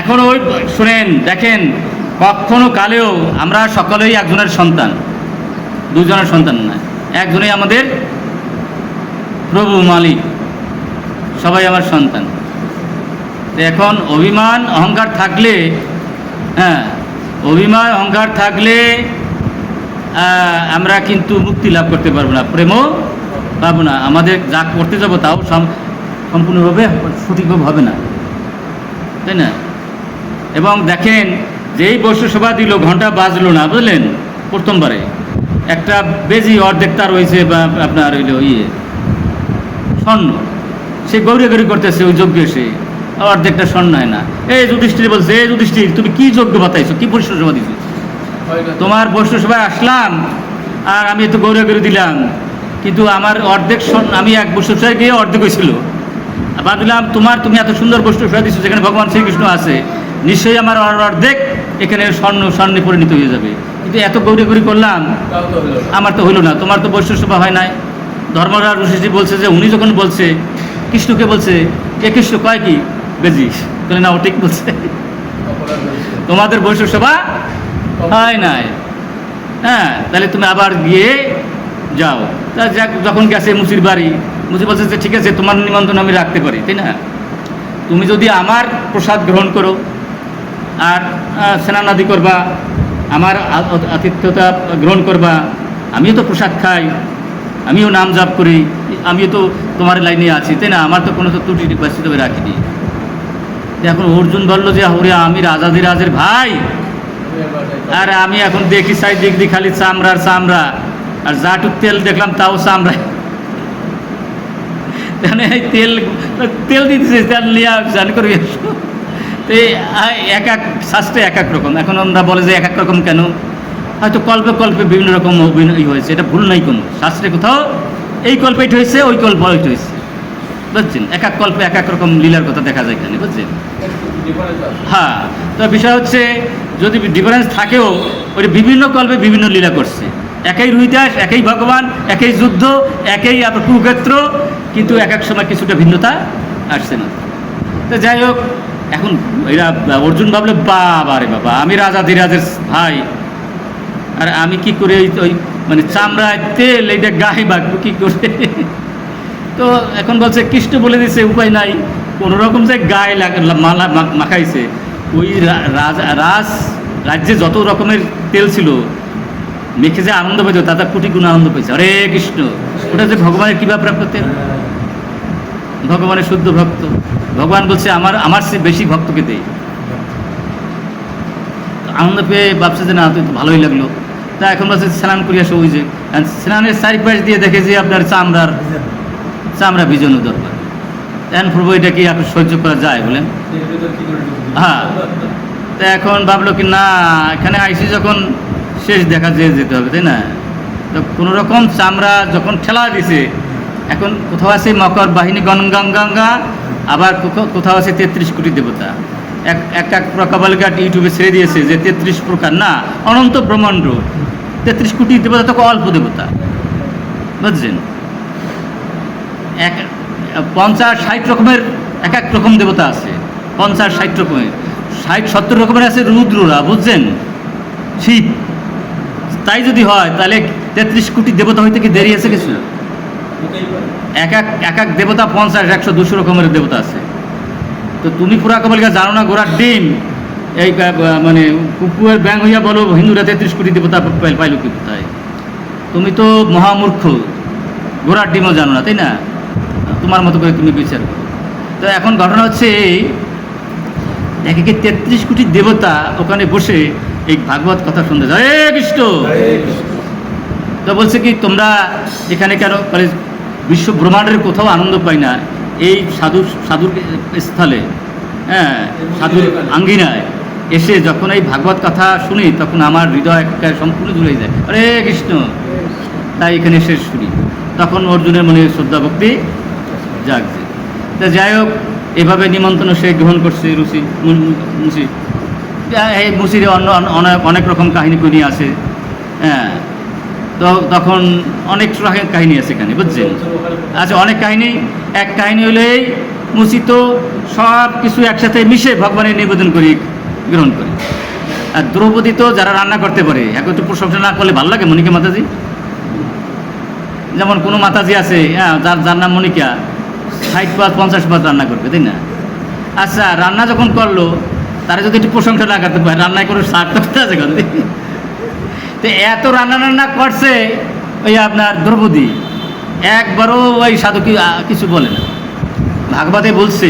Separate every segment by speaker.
Speaker 1: এখনও ওই শুনেন দেখেন কখনো কালেও আমরা সকলেই একজনের সন্তান দুজনের সন্তান না একজনেই আমাদের প্রভু মালিক সবাই আমার সন্তান এখন অভিমান অহংকার থাকলে হ্যাঁ অভিমান অহংকার থাকলে আমরা কিন্তু মুক্তি লাভ করতে পারবো না প্রেমও পাবো না আমাদের যা করতে যাবো তাও সম্পূর্ণভাবে সঠিকভাবে হবে না তাই না এবং দেখেন যেই বৈশ্যসভা দিল ঘন্টা বাজলো না বুঝলেন প্রথমবারে একটা বেজি অর্ধেক তার রয়েছে বা আপনার হইল ইয়ে স্বর্ণ সে গৌরীগৌরি করতেছে ওই যজ্ঞ সে অর্ধেকটা স্বর্ণ হয় না এই যুধিষ্ঠির বলছে এই যুধিষ্ঠির তুমি কি যজ্ঞ বাতাইছো কি বৈশ্যসভা দিছো তোমার বৈষ্ণসভায় আসলাম আর আমি এত গৌরীগৌরি দিলাম কিন্তু আমার অর্ধেক স্বর্ণ আমি এক বৈষ্ণসভায় গিয়ে অর্ধেক হয়েছিল দিলাম তোমার তুমি এত সুন্দর বৈষ্ণসভা দিছো যেখানে ভগবান শ্রীকৃষ্ণ আছে নিশ্চয়ই আমার অর্ধেক এখানে স্বর্ণ স্বর্ণে পরিণত হয়ে যাবে কিন্তু এত গৌরি গৌরি করলাম আমার তো হইল না তোমার তো বৈশ্য সভা হয় নাই ধর্মরাজ ঋষিজি বলছে যে উনি যখন বলছে কৃষ্ণকে বলছে এ কৃষ্ণ কয় কি বেজিস বলে না ও ঠিক বলছে তোমাদের বৈশ্য সভা হয় নাই হ্যাঁ তাহলে তুমি আবার গিয়ে যাও তা যাক যখন গেছে মুচির বাড়ি মুচি বলছে যে ঠিক আছে তোমার নিমন্ত্রণ আমি রাখতে পারি তাই না তুমি যদি আমার প্রসাদ গ্রহণ করো আর স্নানাদি করবা আমার আতিথ্যতা গ্রহণ করবা আমিও তো প্রসাদ খাই আমিও নাম জাপ করি আমিও তো তোমার লাইনে আছি তাই না আমার তো কোনো তো ত্রুটি বাসি তবে রাখিনি এখন অর্জুন বললো যে হরে আমি রাজাদি রাজের ভাই আর আমি এখন দেখি সাই দিক দি খালি চামড়ার চামড়া আর জাটুর তেল দেখলাম তাও চামড়া তেল তেল দিতেছিস তেল নিয়ে জান করবি তো এক এক শাস্ত্রে এক এক রকম এখন আমরা বলে যে এক এক রকম কেন হয়তো কল্পে কল্পে বিভিন্ন রকম অভিনয় হয়েছে এটা ভুল নাই কোনো শাস্ত্রে কোথাও এই কল্পে এটা হয়েছে ওই কল্প এটা হয়েছে বুঝছেন এক এক কল্পে এক এক রকম লীলার কথা দেখা যায় এখানে বুঝছেন হ্যাঁ তো বিষয় হচ্ছে যদি ডিফারেন্স থাকেও ওটা বিভিন্ন কল্পে বিভিন্ন লীলা করছে একই রুইদাস একই ভগবান একই যুদ্ধ একই কুক্ষেত্র কিন্তু এক এক সময় কিছুটা ভিন্নতা আসছে না তো যাই হোক এখন এরা অর্জুন ভাবলে বাবা রে বাবা আমি রাজা ধীরাজের ভাই আর আমি কি করে ওই মানে চামড়ায় তেল এইটা গায়ে বাঁকবো কী করে তো এখন বলছে কৃষ্ণ বলে দিছে উপায় নাই কোনোরকম যে গায়ে মালা মাখাইছে ওই রাজ রাজ্যে যত রকমের তেল ছিল মেখে যে আনন্দ পেত তাতে কোটি গুণ আনন্দ পেয়েছে হরে কৃষ্ণ ওটা যে ভগবানের কী প্রাপ্ত তেল ভগবানের শুদ্ধ ভক্ত ভগবান বলছে আমার আমার সে বেশি ভক্তকে দেই আনন্দ পেয়ে ভাবছে যে না তো ভালোই লাগলো তা এখন বলছে স্নান করিয়া আসে ওই যে স্নানের চারিপাশ দিয়ে দেখে যে আপনার চামড়ার চামড়া ভিজানো দরকার এন প্রভু এটা কি এখন সহ্য করা যায় বলেন হ্যাঁ তা এখন ভাবলো কি না এখানে আইসি যখন শেষ দেখা যেতে হবে তাই না তো কোনোরকম চামড়া যখন ঠেলা দিছে এখন কোথাও আছে মকর বাহিনী গঙ্গা আবার কোথাও আছে তেত্রিশ কোটি দেবতা এক এক এক কপালঘাট ইউটিউবে ছেড়ে দিয়েছে যে তেত্রিশ প্রকার না অনন্ত ব্রহ্মাণ্ড তেত্রিশ কোটি দেবতা তো অল্প দেবতা বুঝছেন এক পঞ্চাশ ষাট রকমের এক এক রকম দেবতা আছে পঞ্চাশ ষাট রকমের ষাট সত্তর রকমের আছে রুদ্ররা বুঝছেন শিব তাই যদি হয় তাহলে তেত্রিশ কোটি দেবতা হইতে কি দেরি আছে কিছু এক এক এক এক দেবতা পঞ্চাশ একশো দুশো রকমের দেবতা আছে তো তুমি পুরা কবলকে জানো না গোড়ার ডিম এই মানে কুকুরের ব্যাং হইয়া বলো হিন্দুরা তেত্রিশ কোটি দেবতা পাইল কি কোথায় তুমি তো মহামূর্খ গোড়ার ডিমও জানো না তাই না তোমার মতো করে তুমি বিচার তো এখন ঘটনা হচ্ছে এই দেখে কি তেত্রিশ কোটি দেবতা ওখানে বসে এই ভাগবত কথা শুনতে যায় কৃষ্ণ তো বলছে কি তোমরা এখানে কেন বিশ্ব ব্রহ্মাণ্ডের কোথাও আনন্দ পাই না এই সাধু সাধুর স্থলে হ্যাঁ সাধুর আঙ্গিনায় এসে যখন এই ভাগবত কথা শুনি তখন আমার হৃদয় একটা সম্পূর্ণ জুড়ে যায় আরে কৃষ্ণ তাই এখানে এসে শুনি তখন অর্জুনের মনে শ্রদ্ধা ভক্তি জাগছে তা যাই হোক এভাবে নিমন্ত্রণ সে গ্রহণ করছে রুচি মুসি হ্যাঁ, এই মুসির অন্য অনেক অনেক রকম কাহিনী কিনি আছে হ্যাঁ তো তখন অনেক কাহিনী আছে এখানে বুঝছেন আচ্ছা অনেক কাহিনী এক কাহিনী হলেই মুসিত সব কিছু একসাথে মিশে ভগবানের নিবেদন করি গ্রহণ করি আর দ্রৌপদী তো যারা রান্না করতে পারে তো প্রশংসা না করলে ভালো লাগে মনিকা মাতাজি যেমন কোনো মাতাজি আছে হ্যাঁ যার যার নাম মনিকা ষাট পাঁচ পঞ্চাশ পাঁচ রান্না করবে তাই না আচ্ছা রান্না যখন করলো তারা যদি একটু প্রশংসা না করতে পারে রান্নায় করে সার তো আছে তো এত রান্না রান্না করছে ওই আপনার দ্রৌপদী একবারও ওই সাধু কিছু বলে না ভাগবতে বলছে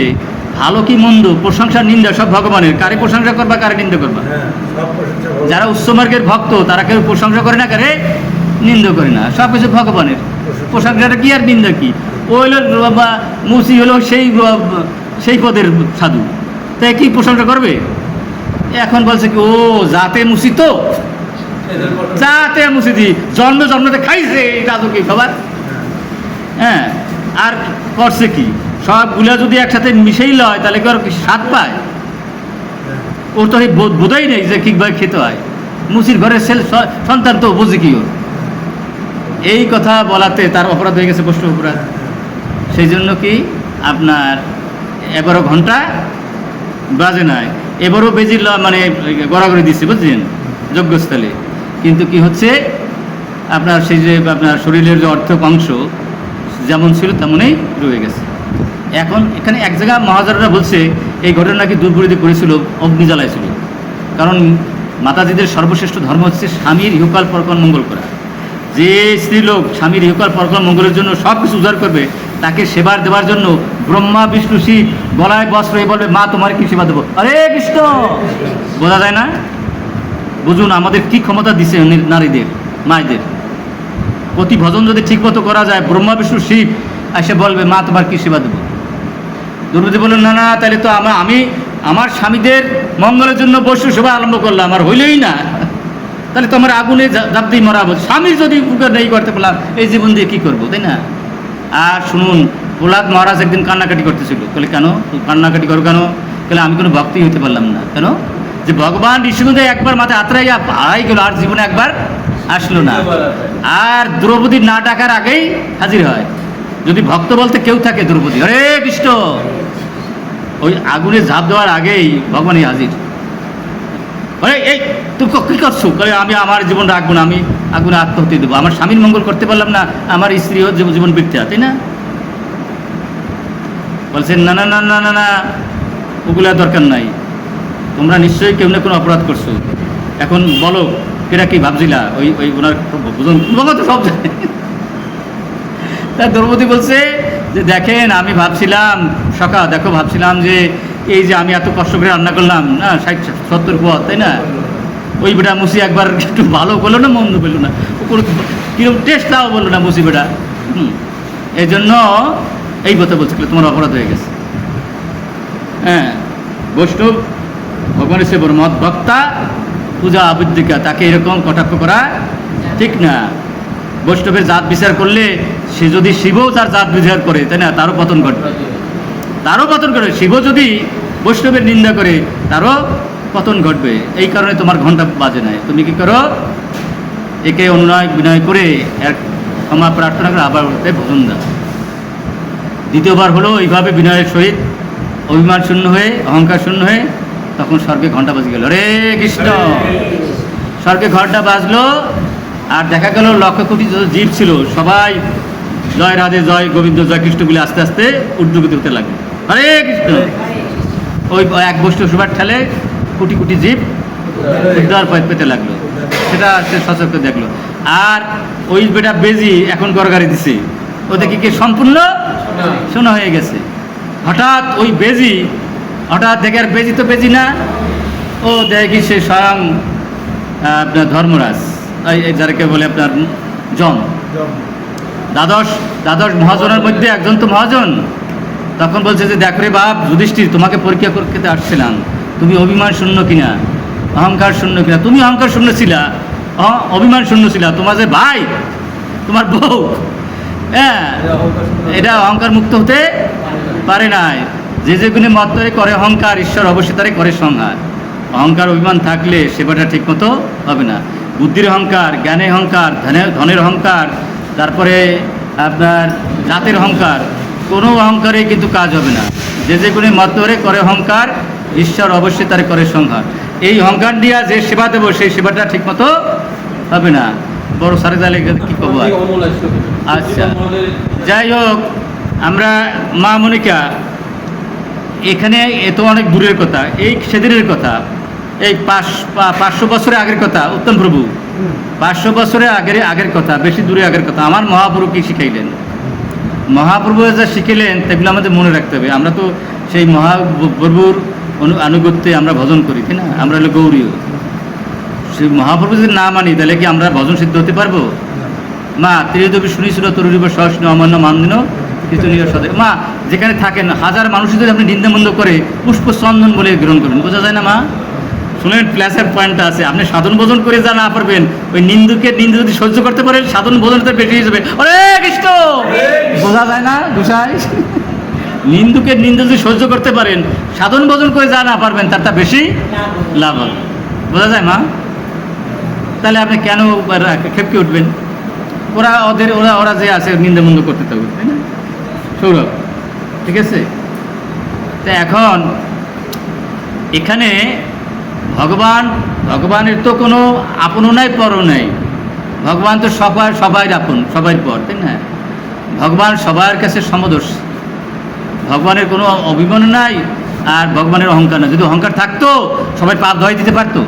Speaker 1: ভালো কি মন্দ প্রশংসা নিন্দা সব ভগবানের কারে প্রশংসা করবা কারে নিন্দা করবা হ্যাঁ, যারা উচ্চমার্গের ভক্ত তারা কেউ প্রশংসা করে না কারে নিন্দা করে না সব কিছু ভগবানের প্রশংসাটা কি আর নিন্দা কি ওই বা মুসি হলো সেই সেই পদের সাধু তাই কি প্রশংসা করবে এখন বলছে কি ও জাতে মুসি তো যাতে মুসিদি জন্ম জন্মতে খাইছে এই রাজকীয় খাবার হ্যাঁ আর করছে কি সবগুলা যদি একসাথে মিশেই লয় তাহলে কি আর কি স্বাদ পায় ওর তো বোধই নেই যে কিভাবে খেতে হয় মুসির ঘরের সেল সন্তান তো বুঝে কি ওর এই কথা বলাতে তার অপরাধ হয়ে গেছে কষ্ট অপরাধ সেই জন্য কি আপনার এবারও ঘন্টা বাজে নাই এবারও বেজি মানে গড়াগড়ি দিচ্ছে বুঝছেন যোগ্যস্থলে কিন্তু কি হচ্ছে আপনার সেই যে আপনার শরীরের যে অর্থক অংশ যেমন ছিল তেমনই রয়ে গেছে এখন এখানে এক জায়গায় মহাজাররা বলছে এই ঘটনা নাকি করেছিল অগ্নি জ্বালাইছিল কারণ মাতাজিদের সর্বশ্রেষ্ঠ ধর্ম হচ্ছে স্বামীর ইহকাল পরকাল মঙ্গল করা যে স্ত্রীলোক স্বামীর ইহকাল পরকাল মঙ্গলের জন্য সব কিছু উদ্ধার করবে তাকে সেবার দেওয়ার জন্য ব্রহ্মা বিষ্ণু শিব গলায় বস্ত্র বলবে মা তোমার কি সেবা দেবো আরে কৃষ্ণ বোঝা যায় না বুঝুন আমাদের কি ক্ষমতা দিছে নারীদের মায়েদের প্রতি ভজন যদি ঠিক মতো করা যায় ব্রহ্মা বিষ্ণু শিব এসে বলবে মা তোমার কি সেবা দেবো দুর্নীতি বললেন না না তাহলে তো আমার আমি আমার স্বামীদের মঙ্গলের জন্য বৈশ্য সেবা আরম্ভ করলাম আমার হইলেই না তাহলে তোমার আগুনে জাপ দিয়ে মরাবো স্বামী যদি উপকার নেই করতে পারলাম এই জীবন দিয়ে কী করবো তাই না আর শুনুন প্রহ্লাদ মহারাজ একদিন কান্নাকাটি করতেছিল বলে কেন কান্নাকাটি করো কেন কেন আমি কোনো ভক্তি হইতে পারলাম না কেন যে ভগবান বিষ্ণুদে একবার মাথা আত্রাই ভাই গেল আর জীবনে একবার আসলো না আর দ্রৌপদী না ডাকার আগেই হাজির হয় যদি ভক্ত বলতে কেউ থাকে দ্রৌপদী হরে কৃষ্ণ ওই আগুনে ঝাঁপ দেওয়ার আগেই ভগবানই হাজির হরে এই তুই কী করছো কারণ আমি আমার জীবন রাখবো না আমি আগুনে আত্মহত্যি দেবো আমার স্বামীর মঙ্গল করতে পারলাম না আমার স্ত্রীও জীবন বিখ্যাত তাই না বলছেন না না না না না না ওগুলা দরকার নাই তোমরা নিশ্চয়ই কেউ না কোনো অপরাধ করছো এখন বলো কেরা কি ভাবছিলা ওই ওই ওনার তো সব তা দ্রৌপদী বলছে যে দেখেন আমি ভাবছিলাম সকা দেখো ভাবছিলাম যে এই যে আমি এত কষ্ট করে রান্না করলাম না ষাট সত্তর পথ তাই না ওই বেটা মুসি একবার একটু ভালো বললো না মন্দ বললো না কোনো কীরকম টেস্ট তাও বললো না মুসি বেটা হুম এই জন্য এই কথা বলছিল তোমার অপরাধ হয়ে গেছে হ্যাঁ বৈষ্ণব ভগবান শিবর মত বক্তা পূজা আবুদ্দিকা তাকে এরকম কটাক্ষ করা ঠিক না বৈষ্ণবের জাত বিচার করলে সে যদি শিবও তার জাত বিচার করে তাই না তারও পতন ঘটবে তারও পতন ঘটবে শিব যদি বৈষ্ণবের নিন্দা করে তারও পতন ঘটবে এই কারণে তোমার ঘন্টা বাজে নাই তুমি কি করো একে অনুনয় বিনয় করে এক ক্ষমা প্রার্থনা করে আবার উঠতে ভোজন দাও দ্বিতীয়বার হলো এইভাবে বিনয়ের সহিত অভিমান শূন্য হয়ে অহংকার শূন্য হয়ে তখন স্বর্গে ঘন্টা বাজে গেল রে কৃষ্ণ স্বর্গে ঘন্টা বাজলো আর দেখা গেল লক্ষ কোটি জীব ছিল সবাই জয় রাধে জয় গোবিন্দ জয় কৃষ্ণ বলে আস্তে আস্তে উদ্যোগিত হতে লাগলো হরে কৃষ্ণ ওই এক বস্তু সুবার ঠেলে কোটি কোটি জীব উদ্ধার পেতে লাগলো সেটা সে সচক্ষে দেখলো আর ওই বেটা বেজি এখন গরগারি দিছে ওদেরকে কি সম্পূর্ণ শোনা হয়ে গেছে হঠাৎ ওই বেজি হঠাৎ দেখে আর বেজি তো বেজি না ও দেখি সে স্বয়ং আপনার ধর্মরাজ যাকে বলে আপনার জন দ্বাদশ দ্বাদশ মহাজনের মধ্যে একজন তো মহাজন তখন বলছে যে দেখ রে বাপ যুধিষ্ঠির তোমাকে পরীক্ষা করতে আসছিলাম তুমি অভিমান শূন্য কিনা অহংকার শূন্য কিনা তুমি অহংকার শূন্য ছিলা অভিমান শূন্য ছিলা তোমার যে ভাই তোমার বউ হ্যাঁ এটা অহংকার মুক্ত হতে পারে নাই যে যেগুলি মত্তরে করে অহংকার ঈশ্বর অবশ্যই তারে করে সংহার অহংকার অভিমান থাকলে সেবাটা ঠিকমতো হবে না বুদ্ধির অহংকার জ্ঞানের অহংকার ধনের ধনের অহংকার তারপরে আপনার জাতের অহংকার কোনো অহংকারে কিন্তু কাজ হবে না যে যেগুলি মাত্রে করে অহংকার ঈশ্বর অবশ্যই তারে করে সংহার এই অহংকার দিয়া যে সেবা দেবো সেই সেবাটা ঠিকমতো হবে না বড় সারে দালে কি করবো আচ্ছা যাই হোক আমরা মা মনিকা এখানে এত অনেক দূরের কথা এই সেদিনের কথা এই পাঁচ পাঁচশো বছরের আগের কথা উত্তম প্রভু পাঁচশো বছরের আগের আগের কথা বেশি দূরে আগের কথা আমার মহাপ্রভু কি শিখাইলেন মহাপ্রভু যা শিখিলেন তেগুলো আমাদের মনে রাখতে হবে আমরা তো সেই মহাপ্রভুর অনু আনুগত্যে আমরা ভজন করি তাই না আমরা হলো গৌরীয় সেই মহাপ্রভু যদি না মানি তাহলে কি আমরা ভজন সিদ্ধ হতে পারবো মা ত্রিদবী শুনিছিল তরুরীব সহস্ন অমান্য মানদিন কীর্তনীয় সদয় মা যেখানে থাকেন হাজার মানুষই যদি আপনি নিন্দামন্দ করে পুষ্পচন্দন বলে গ্রহণ করবেন বোঝা যায় না মা শুনেন প্লাসের পয়েন্টটা আছে আপনি সাধন ভোজন করে যা না পারবেন ওই নিন্দুকে নিন্দু যদি সহ্য করতে পারেন সাধন বোধন তো বেটে যাবে অরে কৃষ্ণ বোঝা যায় না গোসাই নিন্দুকে নিন্দু যদি সহ্য করতে পারেন সাধন ভোজন করে যা না পারবেন তারটা বেশি লাভ হবে বোঝা যায় মা তাহলে আপনি কেন খেপকে উঠবেন ওরা ওদের ওরা ওরা যে আছে নিন্দা মন্দ করতে থাকবে তাই না সৌরভ ঠিক আছে তো এখন এখানে ভগবান ভগবানের তো কোনো আপনও নাই পরও নাই ভগবান তো সবার সবাই আপন সবাই পর তাই না ভগবান সবার কাছে সমদোষ ভগবানের কোনো অভিমান নাই আর ভগবানের অহংকার না যদি অহংকার থাকতো সবাই পাপ ধয় দিতে পারতো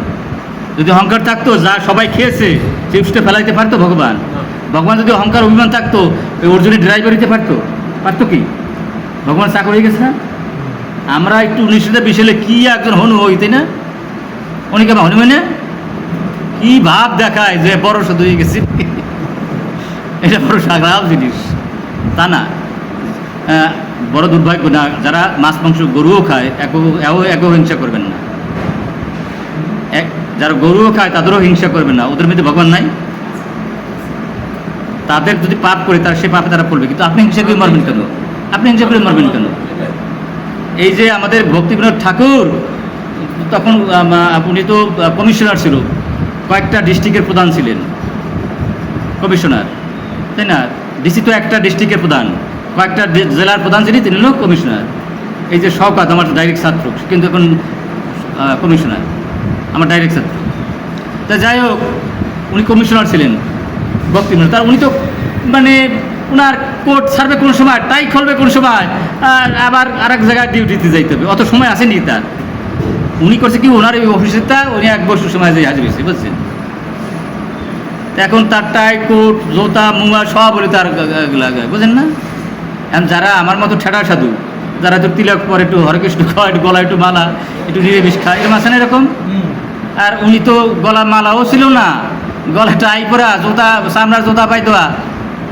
Speaker 1: যদি অহংকার থাকতো যা সবাই খেয়েছে চিপসটা ফেলাইতে পারতো ভগবান হ্যাঁ। ভগবান যদি অহংকার অভিমান থাকতো ওই অর্জুনের ড্রাইভার দিতে পারতো পারতো কি ভগবান চাকর হয়ে গেছে না আমরা একটু উনিশটা বিশালে কি একজন হনু তাই না অনেকে হনু হয় মানে? কি ভাব দেখায় যে বড় শুধু হয়ে গেছে এটা বড় সাধারণ জিনিস তা না বড় দুর্ভাগ্য না যারা মাছ মাংস গরুও খায় এক একও হিংসা করবেন না এক যারা গরুও খায় তাদেরও হিংসা করবেন না ওদের মধ্যে ভগবান নাই তাদের যদি পাপ করে তার সে পাপে তারা পড়বে কিন্তু আপনি হিংসা করে মরবেন কেন আপনি হিংসা করে মরবেন কেন এই যে আমাদের ভক্তিবিনোদ ঠাকুর তখন উনি তো কমিশনার ছিল কয়েকটা ডিস্ট্রিক্টের প্রধান ছিলেন কমিশনার তাই না ডিসি তো একটা ডিস্ট্রিক্টের প্রধান কয়েকটা জেলার প্রধান ছিল তিনি লোক কমিশনার এই যে শওকাত আমার ডাইরেক্ট ছাত্র কিন্তু এখন কমিশনার আমার ডাইরেক্ট ছাত্র তা যাই হোক উনি কমিশনার ছিলেন ভক্তিবিনোদ তার উনি তো মানে ওনার কোর্ট সার্ভে কোন সময় টাই খুলবে কোন সময় আর আবার আরেক জায়গায় ডিউটিতে যাইতে হবে অত সময় আসেনি তার উনি করছে কি ওনার এই তা উনি এক বছর সময় যে হাজির হয়েছে বুঝছেন এখন তার টাই কোট জোতা মুয়া সব বলে তার বুঝেন না এখন যারা আমার মতো ঠেড়া সাধু যারা একটু তিলক পরে একটু হরকৃষ্ণ খাওয়া একটু গলা একটু মালা একটু নিরামিষ খায় এরকম আছে না এরকম আর উনি তো গলা মালাও ছিল না গলা টাই পরা জোতা সামনার জোতা পাই দেওয়া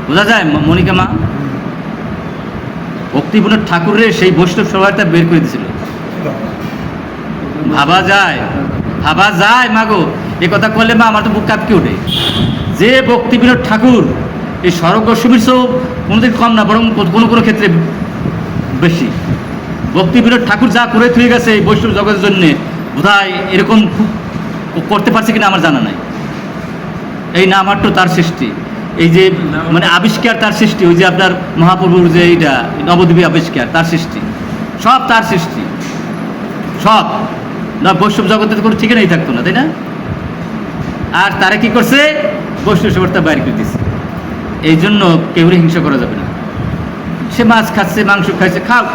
Speaker 1: বোঝা যায় মনিকা মা ভক্তিপূর্ণ ঠাকুরের সেই বৈষ্ণব সভাটা বের করে দিয়েছিল ভাবা যায় ভাবা যায় মাগো এ কথা করলে মা আমার তো বুক কাঁপকে ওঠে যে ভক্তি বিনোদ ঠাকুর এই সড়ক গোস্বামীর সব কোনোদিন কম না বরং কোনো কোনো ক্ষেত্রে বেশি ভক্তি বিনোদ ঠাকুর যা করে থুয়ে গেছে এই বৈষ্ণব জগতের জন্যে বোধহয় এরকম করতে পারছে কিনা আমার জানা নাই এই তো তার সৃষ্টি এই যে মানে আবিষ্কার তার সৃষ্টি ওই যে আপনার মহাপ্রভুর যে এইটা নবদ্বীপী আবিষ্কার তার সৃষ্টি সব তার সৃষ্টি সব না বৈষ্ণব জগতের কোনো ঠিকানাই থাকতো না তাই না আর তারা কি করছে বৈষ্ণব সবরটা বাইর করে দিচ্ছে এই জন্য কেউরে হিংসা করা যাবে না সে মাছ খাচ্ছে মাংস খাচ্ছে খাও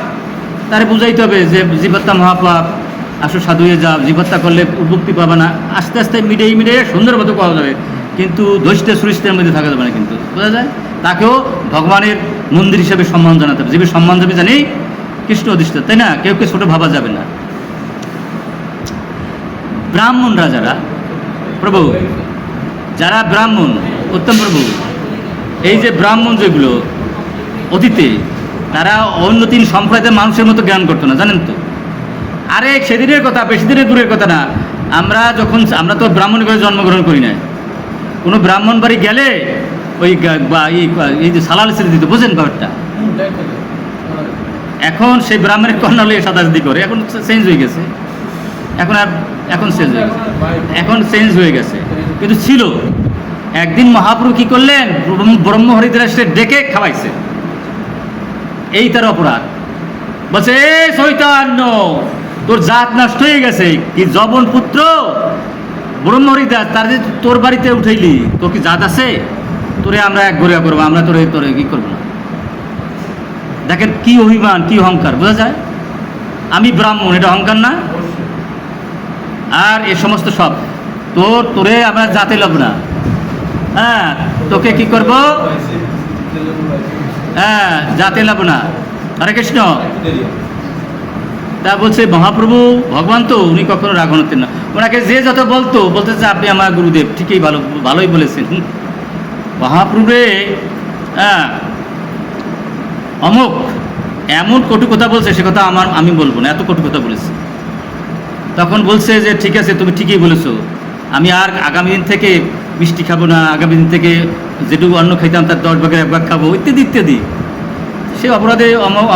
Speaker 1: তারে বুঝাইতে হবে যে জীবত্তা মহাপাপ আসো সাধুয়ে যাও জীবত্তা করলে উদ্ভুক্তি পাবে না আস্তে আস্তে মিডিয়ে মিডিয়ে সুন্দর মতো পাওয়া যাবে কিন্তু দোষতে সুরিস্তের মধ্যে থাকা যাবে না কিন্তু বোঝা যায় তাকেও ভগবানের মন্দির হিসেবে সম্মান জানাতে হবে যেভাবে সম্মান দেবে জানি কৃষ্ণ অধিষ্ঠ তাই না কেউ কেউ ছোটো ভাবা যাবে না ব্রাহ্মণ রাজারা প্রভু যারা ব্রাহ্মণ উত্তম প্রভু এই যে ব্রাহ্মণ যেগুলো অতীতে তারা অন্য তিন সম্প্রদায়ের মানুষের মতো জ্ঞান করতো না জানেন তো আরে সেদিনের কথা বেশি দিনের দূরের কথা না আমরা যখন আমরা তো ব্রাহ্মণ করে জন্মগ্রহণ করি না কোনো ব্রাহ্মণ বাড়ি গেলে ওই এই যে সালাল ছেড়ে দিত বোঝেন ব্যাপারটা এখন সেই ব্রাহ্মণের কন্যা হলে সাদাসাদি করে এখন চেঞ্জ হয়ে গেছে এখন আর এখন চেঞ্জ হয়ে গেছে এখন চেঞ্জ হয়ে গেছে কিন্তু ছিল একদিন মহাপ্রভু কী করলেন ব্রহ্মহরিদ্রা সে ডেকে খাওয়াইছে এই তার অপরাধ বলছে এ চৈতন্য তোর জাত নষ্ট হয়ে গেছে কি জবন পুত্র ব্রহ্মরি দাস তার যে তোর বাড়িতে উঠাইলি তোর কি জাত আছে তোরে আমরা এক ঘরিয়া করবো আমরা তোরে তোরে কি করবো না দেখেন কি অভিমান কি অহংকার বোঝা যায় আমি ব্রাহ্মণ এটা অহংকার না আর এ সমস্ত সব তোর তোরে আমরা জাতে লব না হ্যাঁ তোকে কি করব হ্যাঁ জাতে লব না হরে কৃষ্ণ তা বলছে মহাপ্রভু ভগবান তো উনি কখনো রাগ হতেন না ওনাকে যে যত বলতো বলতে যে আপনি আমার গুরুদেব ঠিকই ভালো ভালোই বলেছেন মহাপ্রভুরে হ্যাঁ অমুক এমন কটু কথা বলছে সে কথা আমার আমি বলবো না এত কটু কথা বলেছে তখন বলছে যে ঠিক আছে তুমি ঠিকই বলেছো আমি আর আগামী দিন থেকে মিষ্টি খাবো না আগামী দিন থেকে যেটুকু অন্ন খাইতাম তার দশ ভাগের এক ভাগ খাবো ইত্যাদি ইত্যাদি সে অপরাধে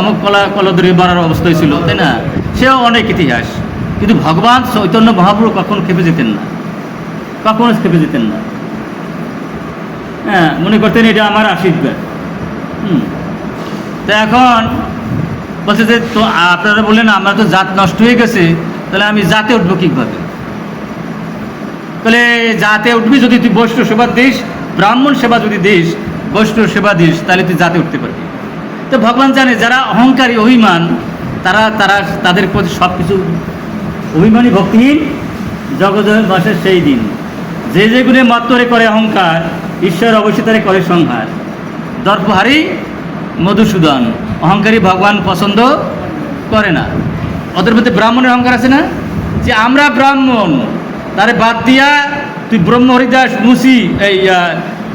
Speaker 1: অমক কলা কলা ধরে বাড়ার অবস্থা হয়েছিল তাই না সেও অনেক ইতিহাস কিন্তু ভগবান চৈতন্য মহাপ্রভু কখনো খেপে যেতেন না কখনো খেপে যেতেন না হ্যাঁ মনে করতেন এটা আমার আশীর্বাদ হুম তো এখন বলছে যে তো আপনারা বললেন আমরা তো জাত নষ্ট হয়ে গেছে তাহলে আমি জাতে উঠবো কীভাবে তাহলে জাতে উঠবি যদি তুই বৈষ্ণব সেবা দিস ব্রাহ্মণ সেবা যদি দিস বৈষ্ণব সেবা দিস তাহলে তুই জাতে উঠতে পারবি তো ভগবান জানে যারা অহংকারী অভিমান তারা তারা তাদের প্রতি সব কিছু অভিমানী ভক্তিহীন জগজয় বসে সেই দিন যে যে গুণে মাত্রে করে অহংকার ঈশ্বর অবশ্যই তারে করে সংহার দর্পহারি মধুসূদন অহংকারী ভগবান পছন্দ করে না ওদের মধ্যে ব্রাহ্মণের অহংকার আছে না যে আমরা ব্রাহ্মণ তারে বাদ দিয়া তুই ব্রহ্ম হরিদাস মুসি এই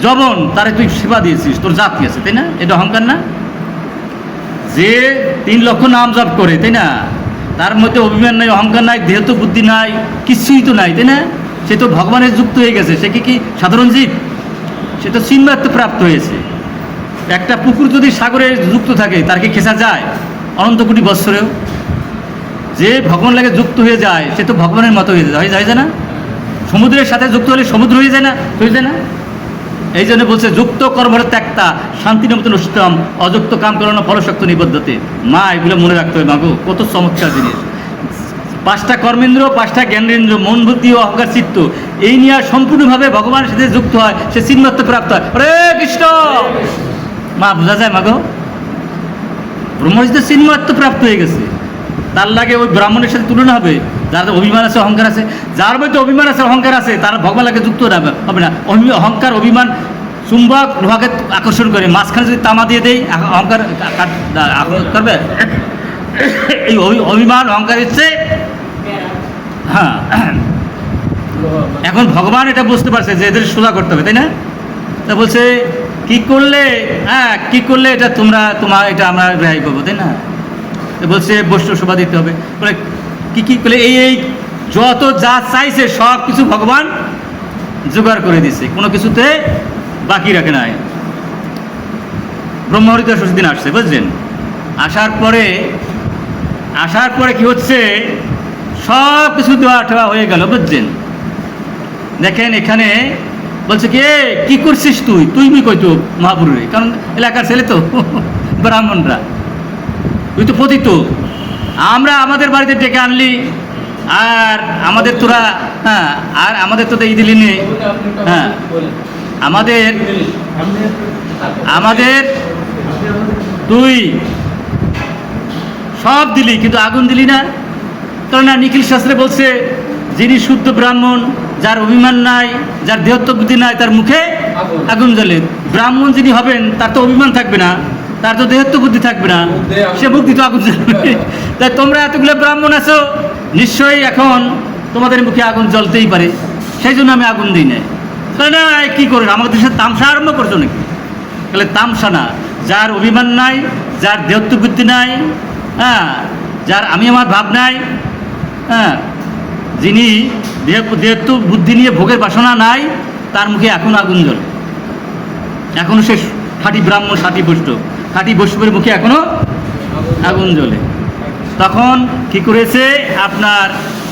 Speaker 1: যবন তারে তুই সেবা দিয়েছিস তোর জাতি আছে তাই না এটা অহংকার না যে তিন লক্ষ নাম জপ করে তাই না তার মধ্যে অভিমান নাই অহংকার নাই দেহ তো বুদ্ধি নাই কিছুই তো নাই তাই না সে তো ভগবানের যুক্ত হয়ে গেছে সে কি কি সাধারণ জীব সে তো চিন্মাত্র প্রাপ্ত হয়েছে একটা পুকুর যদি সাগরে যুক্ত থাকে তার কি খেসা যায় অনন্ত কোটি বৎসরেও যে ভগবান লাগে যুক্ত হয়ে যায় সে তো ভগবানের মতো হয়ে যায় হয়ে যায় না সমুদ্রের সাথে যুক্ত হলে সমুদ্র হয়ে যায় না হয়ে যায় না এই জন্য বলছে যুক্ত কর্মের ত্যাগতা শান্তি নিমতন উত্তম অযুক্ত কাম করানো ফলশক্ত নিবদ্ধতে মা এগুলো মনে রাখতে হবে মাগো কত চমৎকার জিনিস পাঁচটা কর্মেন্দ্র পাঁচটা জ্ঞানেন্দ্র মন বুদ্ধি ও অহংকার চিত্ত এই নিয়ে সম্পূর্ণভাবে ভগবানের সাথে যুক্ত হয় সে চিন্মাত্ম প্রাপ্ত হয় রে কৃষ্ণ মা বোঝা যায় মাগো ব্রহ্মজিৎ চিন্মাত্ম প্রাপ্ত হয়ে গেছে তার লাগে ওই ব্রাহ্মণের সাথে তুলনা হবে যার অভিমান আছে অহংকার আছে যার মধ্যে অভিমান আছে অহংকার আছে তার ভগবানকে যুক্ত হবে না অহংকার অভিমান চুম্বক লোহাকে আকর্ষণ করে মাঝখানে যদি তামা দিয়ে দেয় অহংকার করবে এই অভিমান অহংকার হচ্ছে হ্যাঁ এখন ভগবান এটা বুঝতে পারছে যে এদের সোজা করতে হবে তাই না তা বলছে কি করলে হ্যাঁ কি করলে এটা তোমরা তোমার এটা আমরা রেহাই করবো তাই না বলছে বৈষ্ণব শোভা দিতে হবে কি কি বলে এই এই যত যা চাইছে সব কিছু ভগবান জোগাড় করে দিছে কোনো কিছুতে বাকি রাখে নাই ব্রহ্মহরিত দিন আসছে বুঝলেন আসার পরে আসার পরে কি হচ্ছে সব কিছু দেওয়া ঠেওয়া হয়ে গেল বুঝছেন দেখেন এখানে বলছে কি কি করছিস তুই তুই মি কই তো মহাপুরুরে কারণ এলাকার ছেলে তো ব্রাহ্মণরা তুই তো পতিত আমরা আমাদের বাড়িতে ডেকে আনলি আর আমাদের তোরা হ্যাঁ আর আমাদের তো ঈদ দিলি হ্যাঁ আমাদের আমাদের তুই সব দিলি কিন্তু আগুন দিলি না কারণ না নিখিল শাস্ত্রে বলছে যিনি শুদ্ধ ব্রাহ্মণ যার অভিমান নাই যার দেহত্ব বুদ্ধি নাই তার মুখে আগুন জ্বলে ব্রাহ্মণ যিনি হবেন তার তো অভিমান থাকবে না তার তো দেহত্ব বুদ্ধি থাকবে না সে বুদ্ধি তো আগুন জ্বলবে তাই তোমরা এতগুলো ব্রাহ্মণ আছো নিশ্চয়ই এখন তোমাদের মুখে আগুন জ্বলতেই পারে সেই জন্য আমি আগুন দিই নাই না কী করেন আমাদের সাথে তামসা আরম্ভ করছো নাকি তাহলে তামসা না যার অভিমান নাই যার দেহত্ব বুদ্ধি নাই হ্যাঁ যার আমি আমার ভাব নাই হ্যাঁ যিনি দেহত্ব বুদ্ধি নিয়ে ভোগের বাসনা নাই তার মুখে এখন আগুন জ্বলে এখনও সে ষাটি ব্রাহ্মণ ষাটি বৈষ্ণব খাঁটি বৈষ্ণবের মুখে এখনও আগুন জ্বলে তখন কি করেছে আপনার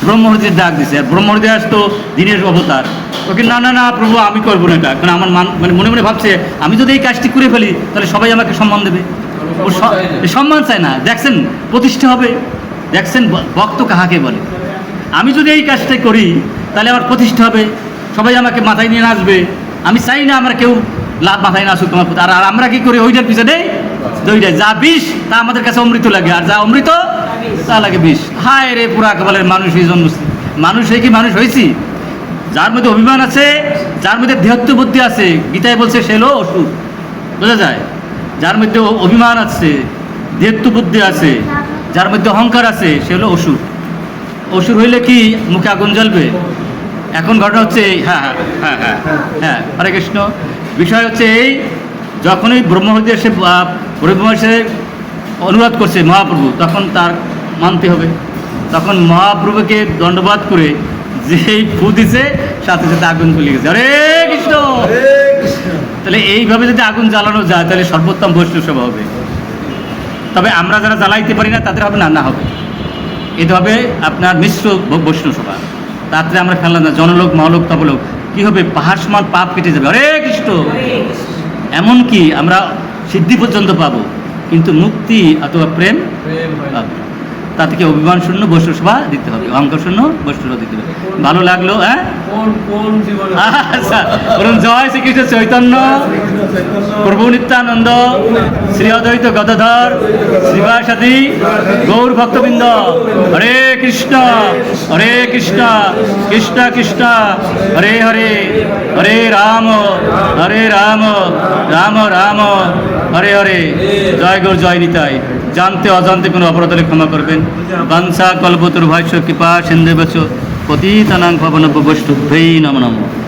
Speaker 1: ব্রহ্মহরিদের ডাক দিছে আর ব্রহ্মহরিদে আসতো দিনের অবতার ওকে না না না প্রভু আমি করবো না এটা কারণ আমার মানে মনে মনে ভাবছে আমি যদি এই কাজটি করে ফেলি তাহলে সবাই আমাকে সম্মান দেবে ও সম্মান চায় না দেখছেন প্রতিষ্ঠা হবে দেখছেন ভক্ত কাহাকে বলে আমি যদি এই কাজটা করি তাহলে আমার প্রতিষ্ঠা হবে সবাই আমাকে মাথায় নিয়ে নাচবে আমি চাই না আমরা কেউ লাভ মাথায় না আসুক তোমার আর আমরা কি করি ওইটার পিছনে দুইটা যা বিষ তা আমাদের কাছে অমৃত লাগে আর যা অমৃত তা লাগে বিষ হায় রে পুরা কপালের মানুষ এই জন্ম মানুষ কি মানুষ হয়েছি যার মধ্যে অভিমান আছে যার মধ্যে দেহত্ব বুদ্ধি আছে গীতায় বলছে সেলো অসুখ বোঝা যায় যার মধ্যে অভিমান আছে দেহত্ব বুদ্ধি আছে যার মধ্যে অহংকার আছে সে হলো অসুর অসুর হইলে কি মুখে আগুন জ্বলবে এখন ঘটনা হচ্ছে এই হ্যাঁ হ্যাঁ, হ্যাঁ হ্যাঁ হ্যাঁ হ্যাঁ হ্যাঁ হরে কৃষ্ণ বিষয় হচ্ছে এই যখনই ব্রহ্মহদী এসে রবিকুমার অনুবাদ করছে মহাপ্রভু তখন তার মানতে হবে তখন মহাপ্রভুকে দণ্ডবাদ করে যেই ফু দিছে সাথে সাথে আগুন চলে গেছে হরে কৃষ্ণ তাহলে এইভাবে যদি আগুন জ্বালানো যায় তাহলে সর্বোত্তম বৈষ্ণব সভা হবে তবে আমরা যারা জ্বালাইতে পারি না তাদের হবে না না হবে এটা হবে আপনার মিশ্র বৈষ্ণব সভা তাতে আমরা খেললাম না জনলোক মহলোক তবলোক কী হবে পাহাড় সমান পাপ কেটে যাবে হরে কৃষ্ণ এমনকি আমরা সিদ্ধি পর্যন্ত পাবো কিন্তু মুক্তি অথবা প্রেম তা থেকে অভিমান শূন্য সভা দিতে হবে অহংকার শূন্য বৈষ্ণব দিতে হবে ভালো লাগলো হ্যাঁ আচ্ছা। জয় শ্রীকৃষ্ণ চৈতন্য প্রভু নিত্যানন্দ শ্রী অদ্বৈত গদাধর শ্রীবাসাদী গৌর ভক্তবৃন্দ হরে কৃষ্ণ হরে কৃষ্ণ কৃষ্ণ কৃষ্ণ হরে হরে হরে রাম হরে রাম রাম রাম হরে হরে জয় গোর জয় নিতাই জানতে অজান্তে কোনো অপরাধ হলে ক্ষমা করবেন বাংসা কল্পতুর ভাষ্য কৃপা সিন্ধু বেশ পতিতানাং বৈষ্ণব ভেই নম নমঃ